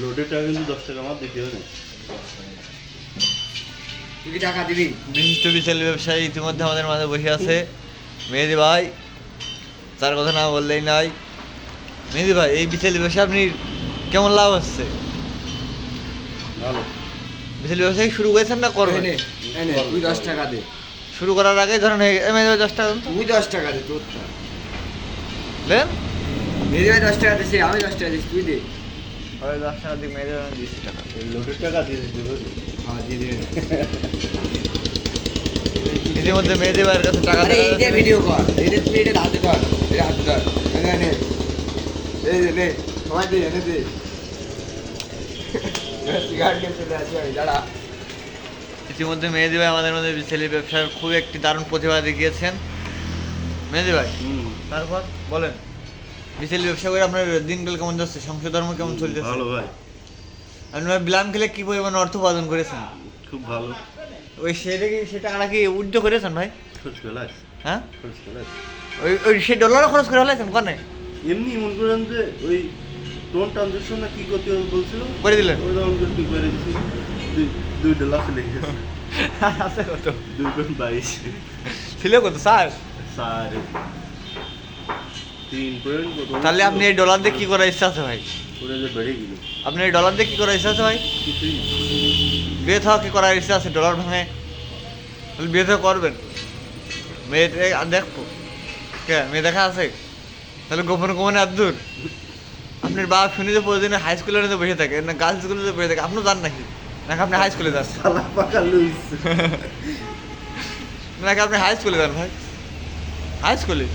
লোডের টাকা কিন্তু দশ টাকা আমার দিতে হবে তুই টাকা দিবি? বিশিষ্ট বিশাল ব্যবসায়ী ইতিমধ্যে আমাদের মাঝে বসে আছে। মেহেদি ভাই তার কথা না বললেই নাই। মেহেদি ভাই এই বিশাল ব্যবসা আপনি কেমন লাভ হচ্ছে? ভালো। বিশাল ব্যবসায়ী শুরু করেছেন না করবেন? তুই দশ টাকা দে। শুরু করার আগে ধরেন মেহেদি ভাই দশ টাকা। তুই দশ টাকা দে তোর দেন? মেয়ে ভাই দশ টাকা দিছে আমি দশ টাকা দিছি তুই দে। ওই দশ টাকা দিয়ে বিশ টাকা। লোডের টাকা দিয়ে দিতে হবে। হ্যাঁ দিয়ে দিবেন। ইতিমধ্যে মেহেদি ভাইয়ের কাছে টাকা আরে দেওয়া এইটা ভিডিও কর। এইটা তুই এটা হাতে কর। এটা হাতে ধর এনে এনে এই যে নে। সবাই দে এনে দে। ইতিমধ্যে মেহেদি ভাই আমাদের মধ্যে ছেলে ব্যবসার খুব একটি দারুণ প্রতিভা দেখিয়েছেন। মেহেদি ভাই হুম। তারপর বলেন। বিশাল ব্যবসা করে আপনার দিনকাল কেমন যাচ্ছে? সংসার ধর্ম কেমন চলতেছে? ভালো ভাই। আপনি ভাই বিলাম খেলে কি পরিমাণ অর্থ উপার্জন করেছেন? খুব ভালো। ওই সেটা কি সেটা টাকাটা কি উজ্জ্ব করেছেন ভাই? খরচ হ্যাঁ? খরচ ওই ওই সেই ডলারও খরচ করে ফেলেছেন কনে? এমনি মনে করেন যে ওই টোন ট্রানজেকশন না কি করতে বলছিল? করে দিলেন। ওই তখন করে করে দিচ্ছি দুই ডলার চলে গেছে। আছে কত? দুই পয়েন্ট বাইশ। ছিল কত? স্যার কত তাহলে আপনি এই ডলার দিয়ে কি করার ইচ্ছা আছে ভাই? আপনি এই ডলার দিয়ে কি করার ইচ্ছা আছে ভাই? বিয়ে থাকা কি করার ইচ্ছা আছে ডলার ভাঙে তাহলে বিয়ে থাকা করবেন। মেয়ে দেখব কে মেয়ে দেখা আছে? তাহলে গোপন গোপনে আর দূর আপনার বাবা শুনি যে প্রতিদিন হাই স্কুলে তো বসে থাকে না গার্লস স্কুলে তো বসে থাকে আপনিও যান নাকি? নাকি আপনি হাই স্কুলে যান? নাকি আপনি হাই স্কুলে যান ভাই? হাই স্কুলে